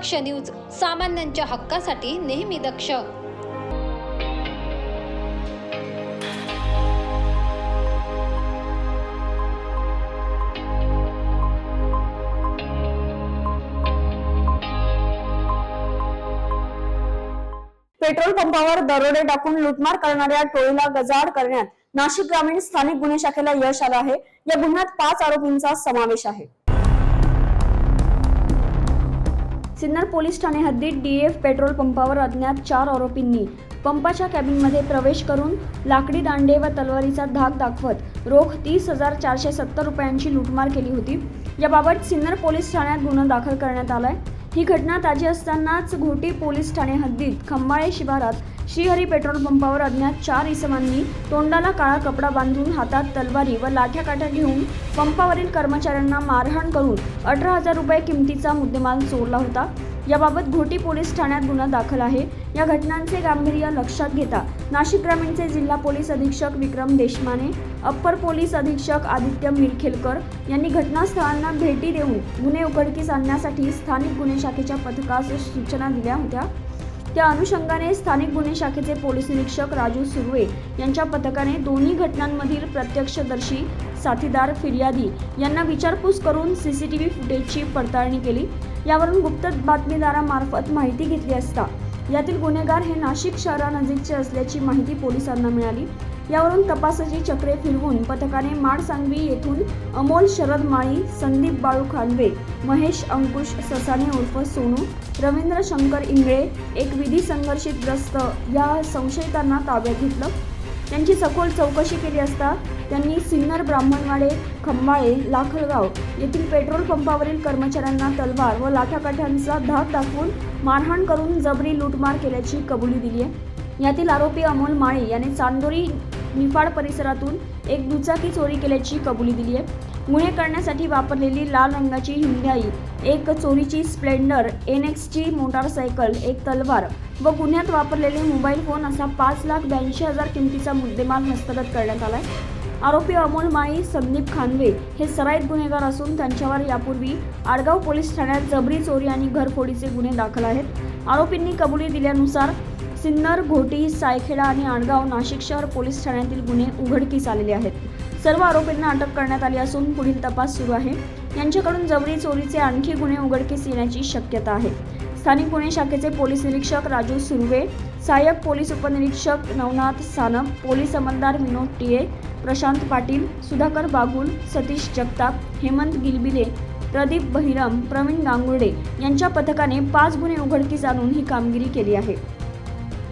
दक्ष news सामान्यांच्या हक्कासाठी नेहमी दक्ष. पेट्रोल पंपावर दरोडे टाकून लुटमार करणाऱ्या टोळीला गजाड करण्यात नाशिक ग्रामीण स्थानिक गुन्हे शाखेला यश आलं आहे. या गुन्ह्यात पाच आरोपींचा समावेश आहे. सिन्नर पोलीस ठाणे हद्दीत डीएफ पेट्रोल पंपावर अज्ञात चार आरोपींनी पंपाच्या कॅबिनमध्ये प्रवेश करून लाकडी दांडे व तलवारीचा धाक दाखवत रोख तीस हजार चारशे सत्तर रुपयांची लूटमार केली होती. याबाबत सिन्नर पोलीस ठाण्यात गुन्हा दाखल करण्यात आला आहे ही घटना ताजी असतानाच घोटी पोलीस ठाणे हद्दीत खंबाळे शिवारात श्रीहरी पेट्रोल पंपावर अज्ञात चार इसमांनी तोंडाला काळा कपडा बांधून हातात तलवारी व लाठ्या काठ्या घेऊन पंपावरील कर्मचाऱ्यांना मारहाण करून अठरा हजार रुपये किमतीचा मुद्देमाल चोरला होता. याबाबत घोटी पोलीस ठाण्यात गुन्हा दाखल आहे. या घटनांचे गांभीर्य लक्षात घेता नाशिक ग्रामीणचे जिल्हा पोलीस अधीक्षक विक्रम देशमाने अप्पर पोलीस अधीक्षक आदित्य मिरखेलकर यांनी घटनास्थळांना भेटी देऊन गुन्हे उघडकीस आणण्यासाठी स्थानिक गुन्हे शाखेच्या पथकास सूचना दिल्या होत्या. त्या अनुषंगाने स्थानिक गुन्हे शाखेचे पोलीस निरीक्षक राजू सुर्वे यांच्या पथकाने दोन्ही घटनांमधील प्रत्यक्षदर्शी साथीदार फिर्यादी यांना विचारपूस करून सी सी टी व्ही फुटेजची पडताळणी केली. यावरून गुप्त बातमीदारामार्फत माहिती घेतली असता यातील गुन्हेगार हे नाशिक शहरानजीकचे असल्याची माहिती पोलिसांना मिळाली. यावरून तपासाची चक्रे फिरवून पथकाने माडसांगवी येथून अमोल शरद माळी संदीप बाळू खांडवे महेश अंकुश ससाने उर्फ सोनू रवींद्र शंकर इंगळे एक विधी संघर्षित ग्रस्त या संशयितांना ताब्यात घेतलं. त्यांची सखोल चौकशी केली असता त्यांनी सिन्नर ब्राह्मणवाडे खंबाळे लाखलगाव येथील पेट्रोल पंपावरील कर्मचाऱ्यांना तलवार व लाठाकाठ्यांचा धाक दाखवून मारहाण करून जबरी लूटमार केल्याची कबुली दिली आहे. यातील आरोपी अमोल माळी याने चांदोरी निफाड परिसरातून एक दुचाकी चोरी केल्याची कबुली दिली आहे. गुन्हे करण्यासाठी वापरलेली लाल रंगाची हिंडाई एक चोरीची स्प्लेंडर एन एक्सची मोटारसायकल एक तलवार व गुन्ह्यात वापरलेले मोबाईल फोन असा पाच लाख ब्याऐंशी हजार किमतीचा मुद्देमाल हस्तगत करण्यात आला आहे आरोपी अमोल माई संदीप खानवे हे सराईत गुन्हेगार असून त्यांच्यावर यापूर्वी आडगाव पोलीस ठाण्यात जबरी चोरी आणि घरफोडीचे गुन्हे दाखल आहेत. आरोपींनी कबुली दिल्यानुसार सिन्नर घोटी सायखेडा आणि आणगाव नाशिक शहर पोलीस ठाण्यातील गुन्हे उघडकीस आलेले आहेत. सर्व आरोपींना अटक करण्यात आली असून पुढील तपास सुरू आहे. यांच्याकडून जबरी चोरीचे आणखी गुन्हे उघडकीस येण्याची शक्यता आहे. स्थानिक गुन्हे शाखेचे पोलीस निरीक्षक राजू सुर्वे सहाय्यक पोलीस उपनिरीक्षक नवनाथ सानप पोलीस अंमलदार विनोद टिये प्रशांत पाटील सुधाकर बागुल सतीश जगताप हेमंत गिलबिले प्रदीप बहिरम प्रवीण गांगुर्डे यांच्या पथकाने पाच गुन्हे उघडकीस आणून ही कामगिरी केली आहे.